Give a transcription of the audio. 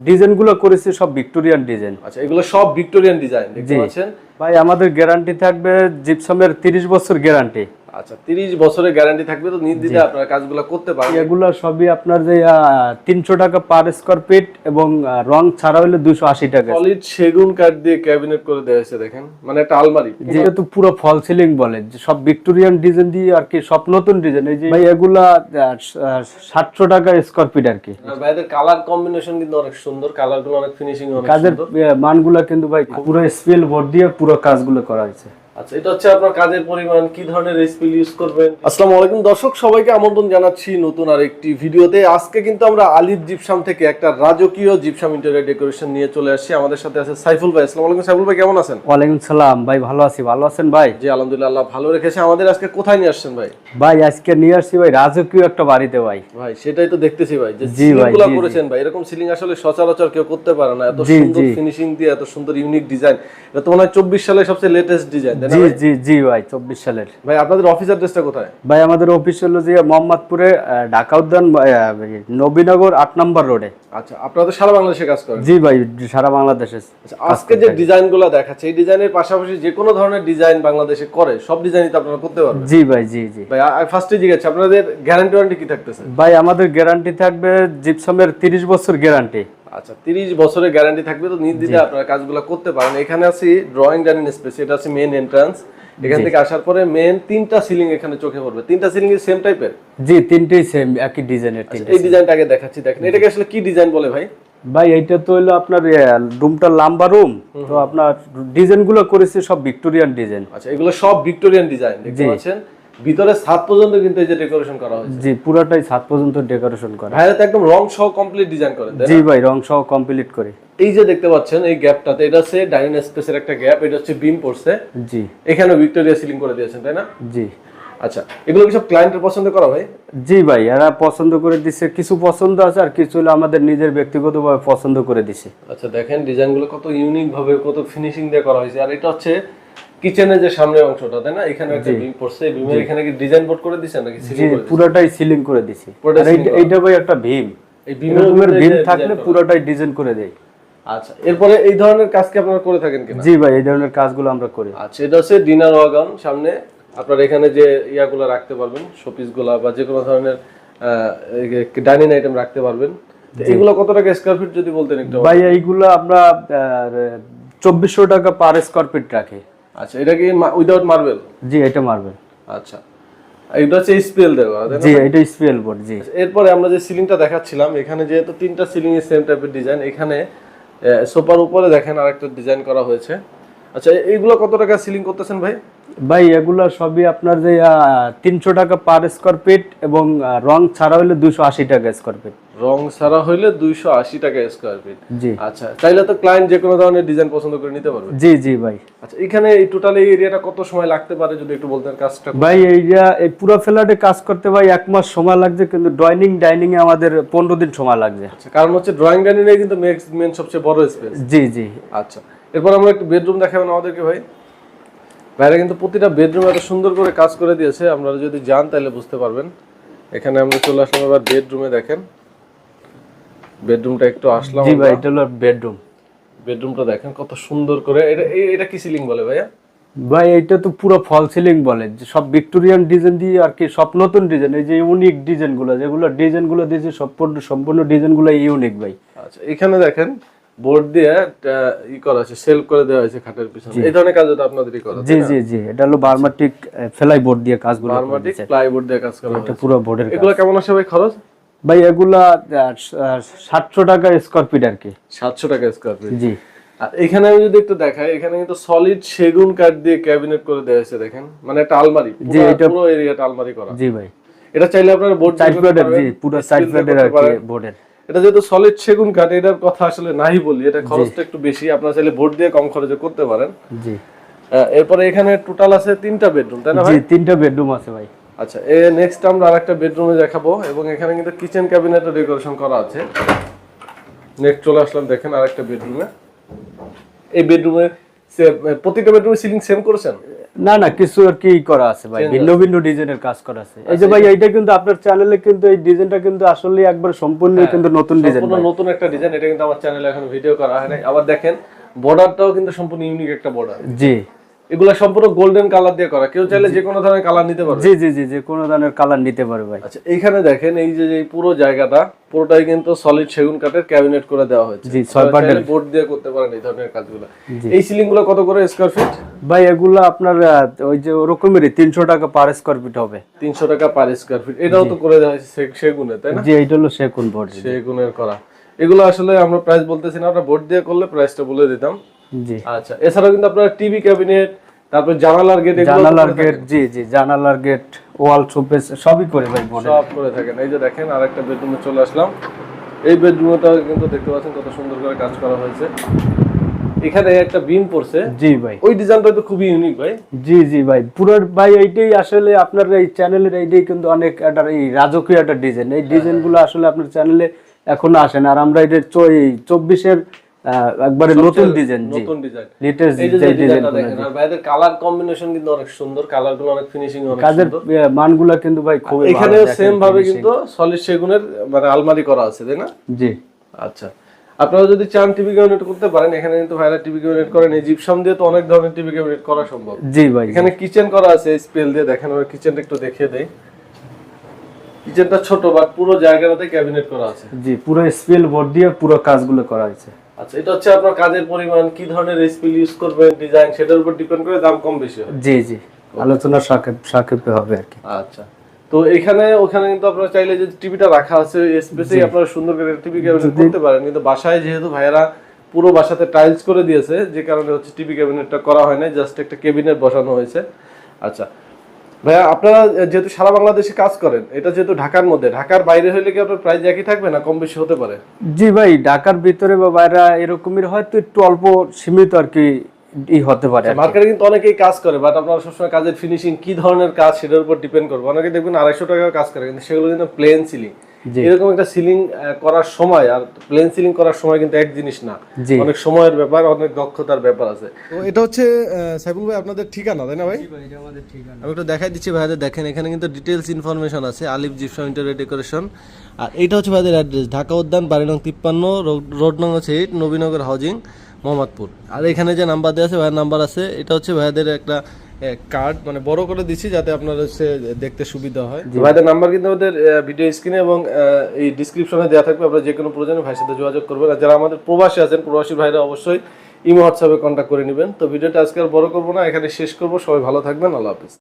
ডিজাইনগুলো করেছি সব ভিক্টোরিয়ান ডিজাইন। আচ্ছা এগুলো সব ভিক্টোরিয়ান ডিজাইন দেখতে পাচ্ছেন? ভাই আমাদের গ্যারান্টি থাকবে জিপসামের তিরিশ বছর গ্যারান্টি আচ্ছা 30 বছরের গ্যারান্টি থাকবে তো নির্দ্বিধে আপনারা কাজগুলো করতে পারেন এগুলো সবই আপনার যে তিনশো টাকা পার স্কোয়ার ফিট এবং রং ছাড়া হলে দুশো আশি টাকা। সলিড সেগুন কাঠ দিয়ে ক্যাবিনেট করে দেওয়া হয়েছে দেখেন। মানে একটা আলমারি। যেহেতু পুরো ফল সিলিং বলে। সব ভিক্টোরিয়ান ডিজাইন দিয়ে আর কি সব নতুন ডিজাইন এই যে ভাই এগুলা সাতশো টাকা স্কোয়ার ফিট আর কি। ভাইদের কালার কম্বিনেশন কিন্তু অনেক সুন্দর কালারগুলো অনেক ফিনিশিং অনেক কাজের সুন্দর। আহ, মানগুলা কিন্তু ভাই পুরো স্পেল বোর্ড দিয়ে পুরো কাজগুলো করা হয়েছে। আচ্ছা এটা হচ্ছে আপনার কাজের পরিমাণ কি ধরনের রেসিপি ইউজ করবেন? আসসালামু আলাইকুম দর্শক সবাইকে আমন্ত্রণ জানাচ্ছি নতুন আর একটি ভিডিওতে। আজকে কিন্তু আমরা আলিফ জিপসাম থেকে একটা রাজকীয় জিপসাম ইন্টেরিয়র ডেকোরেশন নিয়ে চলে আসছি। আমাদের সাথে আছে সাইফুল ভাই। আসসালামু আলাইকুম সাইফুল ভাই কেমন আছেন? ওয়ালাইকুম সালাম। ভাই ভালো আছি। ভালো আছেন ভাই? জি আলহামদুলিল্লাহ আল্লাহ ভালো রেখেছে। আমাদের আজকে কোথায় নিয়ে আসছেন ভাই? ভাই আজকে নিয়ে আসছি ভাই রাজকীয় একটা বাড়িতে ভাই। ভাই সেটাই তো দেখতেছি ভাই যে জি ভাই, সিলিংগুলো জি, জি। করেছেন ভাই এরকম সিলিং আসলে সচরাচর কেউ করতে পারে না। এত সুন্দর ফিনিশিং দিয়ে এত সুন্দর ইউনিক ডিজাইন এটা তো মনে হয় চব্বিশ সালের সবচেয়ে লেটেস্ট ডিজাইন তাই জি জি জি ভাই চব্বিশ সালের। ভাই আপনাদের অফিস অ্যাড্রেসটা কোথায়? ভাই আমাদের অফিস হলো যে মোহাম্মদপুরে ঢাকা উদ্যান নবীনগর আট নম্বর রোডে আচ্ছা আপনারা তো সারা বাংলাদেশে কাজ করেন। জি ভাই সারা বাংলাদেশে আচ্ছা, আজকে যে ডিজাইনগুলো দেখাচ্ছে এই ডিজাইনের পাশাপাশি যে কোনো ধরনের ডিজাইন বাংলাদেশে করে সব ডিজাইনই তো আপনারা করতে পারবেন। জি ভাই জি জি। ভাই ফার্স্টে জিজ্ঞাসা আপনাদের গ্যারান্টি ওয়ারেন্টি কি থাকতেছে? ভাই আমাদের গ্যারান্টি থাকবে জিপসামের তিরিশ বছর গ্যারান্টি আচ্ছা তিরিশ বছরের গ্যারান্টি থাকবে তো নির্দ্বিধে আপনারা কাজগুলো করতে পারেন। এখানে আছি ড্রয়িং ডাইনিং স্পেস এটা আছে মেন এন্ট্রান্স এখান থেকে আসার পরে মেন তিনটা সিলিং এখানে চোখে পড়বে। তিনটা সিলিং সেম টাইপের জি তিনটেই সেম একই ডিজাইনের তিনটে এই ডিজাইনটা আগে দেখাচ্ছি দেখেন। এটাকে আসলে কি ডিজাইন বলে ভাই? ভাই এইটা তো হলো আপনার রুমটা লম্বা রুম। তো আপনার ডিজাইনগুলো করেছি সব ভিক্টোরিয়ান ডিজাইন আচ্ছা এগুলো সব ভিক্টোরিয়ান ডিজাইন দেখতে পাচ্ছেন? ভিতরে ছাদ পর্যন্ত কিন্তু এই যে ডেকোরেশন করা হয়েছে। জি পুরোটাই ছাদ পর্যন্ত ডেকোরেশন করা। ভাইরা তো একদম রং সহ কমপ্লিট ডিজাইন না? জি ভাই রং সহ কমপ্লিট করে। এই যে দেখতে পাচ্ছেন এই গ্যাপটাতে এটা হচ্ছে ডাইনিং স্পেসের একটা গ্যাপ এটা হচ্ছে বিম পড়ছে। জি। এখানে ভিক্টোরিয়া সিলিং করে দিয়েছেন তাই না? জি। আচ্ছা এগুলো কি সব ক্লায়েন্টের পছন্দ করা ভাই? জি ভাই এরা পছন্দ করে দিছে কিছু পছন্দ আছে আর কিছু হলো আমাদের নিজের ব্যক্তিগতভাবে পছন্দ করে দিছে। আচ্ছা দেখেন ডিজাইনগুলো কত ইউনিক ভাবে কত ফিনিশিং দিয়ে করা হয়েছে। আর এটা হচ্ছে কিচেনের যে সামনের অংশটা তাই না? এখানে একটা বিম পড়ছে বিমের এখানে কি ডিজাইন বোর্ড করে দিছেন নাকি সিলিং করে পুরোটাই সিলিং করে দিছি। এইটা- ভাই একটা ভীম এই বিমের ভীম থাকলে পুরোটাই ডিজাইন করে আচ্ছা এরপরে এই ধরনের কাজ কি আপনারা করে থাকেন কিনা? জি ভাই এই ধরনের কাজগুলো আমরা করি। আচ্ছা এটা হচ্ছে ডিনার ওয়াগন সামনে। আপনার এখানে যে ইয়াগুলো রাখতে পারবেন শোপিসগুলা বা যে কোনো ধরনের ডাইনিং আইটেম রাখতে পারবেন। এগুলো কত টাকা স্কোয়ার ফিট যদি বলতেন একটু ভাই এইগুলো আমরা চব্বিশশো টাকা পার স্কোয়ার ফিট রাখি। আচ্ছা এটা কি উইদাউট মার্বেল জি এটা মার্বেল আচ্ছা। এটা হচ্ছে স্পেল দেওয়া জি এটা স্পেল বোর্ড জি। এরপরে আমরা যে সিলিংটা দেখাচ্ছিলাম এখানে যেহেতু তিনটা সিলিং এর সেম টাইপের ডিজাইন এখানে সোফার উপরে দেখেন আরেকটা ডিজাইন করা হয়েছে। আচ্ছা এইগুলো কত টাকা সিলিং করতেছেন ভাই? ভাই এগুলো সবই আপনার যে তিনশো টাকা পার স্কোয়ার ফিট এবং রং ছাড়া হলে দুশো আশি টাকা স্কোয়ার ফিট রং ছাড়া হইলে দুইশো আশি টাকা স্কোয়ার ফিট জি। আচ্ছা চাইলে তো ক্লায়েন্ট যে কোনো ধরনের ডিজাইন পছন্দ করে নিতে পারবে। জি জি ভাই। আচ্ছা এখানে এই টোটাল এই এরিয়াটা কত সময় লাগতে পারে যদি একটু বলতেন কাজটা ভাই এই যে এই পুরো ফ্ল্যাটে কাজ করতে ভাই এক মাস সময় লাগছে কিন্তু ড্রয়িং ডাইনিং এ আমাদের পনেরো দিন সময় লাগছে। আচ্ছা কারণ হচ্ছে ড্রয়িং ডাইনিং এ কিন্তু মেন সবচেয়ে বড় স্পেস জি জি। আচ্ছা এরপর আমরা একটু বেডরুম দেখাবেন আমাদেরকে ভাই। বাইরে কিন্তু প্রতিটা বেডরুম এত সুন্দর করে কাজ করে দিয়েছে আপনারা যদি যান তাহলে বুঝতে পারবেন। এখানে আমরা চলে আসলাম এবার বেডরুমে দেখেন। বেডরুমটা একটু আসলাম জি ভাই এটা হলো বেডরুম বেডরুমটা দেখেন কত সুন্দর করে। এটা এটা কি সিলিং বলে ভাইয়া? ভাই এটা তো পুরো ফল সিলিং বলে। যে সব ভিক্টোরিয়ান ডিজাইন দিয়ে আর কি সব নতুন ডিজাইন এই যে ইউনিক ডিজাইনগুলো যেগুলো ডিজাইনগুলো দিয়েছে সম্পূর্ণ সম্পূর্ণ ডিজাইনগুলো ইউনিক ভাই। আচ্ছা এখানে দেখেন বোর্ড দিয়ে ই করা আছে সেল করে দেওয়া হয়েছে খাটের পিছনে। এই ধরনের কাজ তো আপনাদেরই করা জি জি জি এটা হলো বার্মাটিক ফেলাই বোর্ড দিয়ে কাজগুলো। প্লাইবোর্ড দিয়ে কাজ করা এটা পুরো বোর্ডের এগুলো কেমন আসে ভাই খরচ? ভাই এগুলা সাতশো টাকা স্কোয়ার ফিট আর কি। সাতশো টাকা স্কোয়ার ফিট জি। আর এখানে আমি যদি একটু দেখাই এখানে কিন্তু সলিড সেগুন কাঠ দিয়ে ক্যাবিনেট করে দেওয়া হয়েছে দেখেন। মানে একটা আলমারি জি, এটা- পুরো এরিয়াটা আলমারি করা। জি ভাই। এটা চাইলে আপনারা বোর্ড জি পুরো সাইড আর কি বোর্ডের এটা যেহেতু সলিড সেগুন কাঠ এটার কথা আসলে নাই বলি। এটা খরচটা একটু বেশি। আপনারা চাইলে বোর্ড দিয়ে কম খরচে করতে পারেন। জি। এরপরে এখানে টোটাল আছে তিনটা বেডরুম তাই না ভাই? জি তিনটা বেডরুম আছে ভাই। আচ্ছা এ নেক্সট আমরা আরেকটা বেডরুমে দেখাবো এবং এখানে কিন্তু কিচেন ক্যাবিনেটও ডেকোরেশন করা আছে। নেক্সট চলে আসলাম দেখেন আরেকটা বেডরুমে এই বেডরুমে প্রতিটা বেডরুমে সিলিং সেম করেছেন? না না কিছু আর কি করা আছে ভাই? ভিন্ন ভিন্ন ডিজাইনের কাজ করা আছে। এই যে ভাই এইটা কিন্তু আপনার চ্যানেলে কিন্তু এই ডিজাইনটা কিন্তু আসলে একবার সম্পূর্ণ কিন্তু নতুন ডিজাইন নতুন একটা ডিজাইন এটা কিন্তু আমার চ্যানেলে এখন ভিডিও করা হয় নাই। আবার দেখেন বর্ডারটাও কিন্তু সম্পূর্ণ ইউনিক একটা বর্ডার জি। এগুলা সম্পূর্ণ গোল্ডেন কালার দিয়ে করা। কেউ চাইলে যে কোনো ধরনের কালার নিতে পারবে। জি জি জি যে কোনো ধরনের কালার নিতে পারে ভাই। আচ্ছা এইখানে দেখেন এই যে এই পুরো জায়গাটা পুরোটাই কিন্তু সলিড সেগুন কাঠের ক্যাবিনেট করে দেওয়া হয়েছে। জি, ছয় পার্টের। বোর্ড দিয়ে করতে পারেন এই ধরনের কাজগুলো। এই সিলিংগুলো কত করে স্কোয়ার ফিট ভাই এগুলো আপনার ওই যে ওরকমেরই তিনশো টাকা পার স্কোয়ার ফিট হবে। তিনশো টাকা পার স্কোয়ার ফিট এটাও তো করে দেওয়া হয়েছে সেগুনে তাই না? জি এইটা হলো সেকুন বোর্ড সেগুনের করা। এগুলো আসলে আমরা প্রাইস বলতেছি না আমরা বোর্ড দিয়ে করলে প্রাইসটা বলে দিতাম। জি। আচ্ছা এছাড়াও কিন্তু আপনারা টিভি ক্যাবিনেট তারপর জানালার গেট জানালার গেট জি জি জানালার গেট ওয়াল সবই করে ভাই বোর্ড সব করে থাকেন। এই যে দেখেন আরেকটা বেডরুমে চলে আসলাম। এই বেডরুমটা কিন্তু দেখতে পাচ্ছেন কত সুন্দর করে কাজ করা হয়েছে। এখানে একটা বিম পড়ছে। জি ভাই। ওই ডিজাইনটা তো খুবই ইউনিক ভাই। জি জি ভাই। পুরো ভাই এইটাই আসলে আপনার এই চ্যানেলের এইটাই কিন্তু অনেক একটা এই রাজকীয় একটা ডিজাইন এই ডিজাইনগুলো আসলে আপনার চ্যানেলে এখনও আসে না। আর আমরা এটা চব্বিশের একবারে নতুন ডিজাইন নতুন ডিজাইন লেটেস্ট ডিজাইন দেখেন আর ভাইদের কালার কম্বিনেশন কিন্তু অনেক সুন্দর কালারগুলো অনেক ফিনিশিং অনেক কাজের মানগুলা কিন্তু ভাই খুবই এখানে সেম ভাবে কিন্তু সলিড সেগুনের মানে আলমারি করা আছে তাই না? জি। আচ্ছা। আপনারা যদি চান টিভি ক্যাবিনেট করতে পারেন এখানে কিন্তু ভাইরা টিভি ক্যাবিনেট করেন। এই জিপসাম দিয়ে তো অনেক ধরনের টিভি ক্যাবিনেট করা সম্ভব। জি ভাই। এখানে কিচেন করা আছে স্পেল দিয়ে দেখেন ওই কিচেনটা একটু দেখিয়ে দেই। কিচেনটা ছোট বাট পুরো জায়গাটাতে ক্যাবিনেট করা আছে। জি পুরো স্পেল বোর্ড দিয়ে পুরো কাজগুলো করা হয়েছে। আচ্ছা এটা হচ্ছে আপনার কাজের পরিমাণ কি ধরনের স্পিল ইউজ করবেন ডিজাইন সেটার উপর ডিপেন্ড করে দাম কম বেশি হয়। জি জি আলোচনা সাক্ষেপে হবে আর কি। আচ্ছা তো এখানে ওখানে কিন্তু আপনারা চাইলে যে টিভিটা রাখা আছে স্পেসেই আপনারা সুন্দর করে টিভি ক্যাবিনেট করতে পারেন কিন্তু বাসায় যেহেতু ভাইয়েরা পুরো বাসাতে টাইলস করে দিয়েছে যে কারণে হচ্ছে টিভি ক্যাবিনেটটা করা হয় না জাস্ট একটা ক্যাবিনেট বসানো হয়েছে। আচ্ছা ভাইয়া, আপনারা যেহেতু সারা বাংলাদেশে কাজ করেন, এটা যেহেতু ঢাকার মধ্যে, ঢাকার বাইরে হলে কি আপনার প্রাইস একই থাকবে না কম বেশি হতে পারে? জি ভাই, ঢাকার ভিতরে বা বাইরে এরকমই হয়তো একটু অল্প সীমিত আর কি ই হতে পারে মার্কেটে কিন্তু অনেকেই কাজ করে বাট আপনারা সবসময় কাজের ফিনিশিং কি ধরনের কাজ সেটার উপর ডিপেন্ড করবে। অনেকে দেখবেন আড়াইশো টাকার কাজ করে কিন্তু সেগুলো কিন্তু প্লেন সিলিং এরকম একটা সিলিং করার সময় আর প্লেন সিলিং করার সময় কিন্তু এক জিনিস না। অনেক সময়ের ব্যাপার অনেক দক্ষতার ব্যাপার আছে। তো এটা হচ্ছে সাইফুল ভাই আপনাদের ঠিকানা তাই না ভাই? আমি একটু দেখাই দিচ্ছি ভাইদের দেখেন এখানে কিন্তু ডিটেলস ইনফরমেশন আছে আলিফ জিপসাম ইন্টারিয়ার ডেকোরেশন আর এটা হচ্ছে ভাইদের অ্যাড্রেস ঢাকা উদ্যান বাড়ি নং তিপ্পান্ন রোড নং হচ্ছে এইট নবীনগর হাউজিং মোহাম্মদপুর। আর এখানে যে নাম্বার দেওয়া আছে, ভাইয়ের নাম্বার আছে, এটা হচ্ছে ভাইদের একটা কার্ড মানে বড় করে দিচ্ছি যাতে আপনার হচ্ছে দেখতে সুবিধা হয়। ভাইদের নাম্বার কিন্তু আমাদের ভিডিও স্ক্রিনে এবং এই ডিসক্রিপশনে দেওয়া থাকবে, আপনারা যে কোনো প্রয়োজনে ভাইয়ের সাথে যোগাযোগ করবেন। আর যারা আমাদের প্রবাসী আছেন, প্রবাসী ভাইরা অবশ্যই ইমো, হোয়াটসঅ্যাপে কন্ট্যাক্ট করে নেবেন। তো ভিডিওটা আজকে আর বড় করব না, এখানে শেষ করব। সবাই ভালো থাকবেন, আল্লাহ হাফিজ।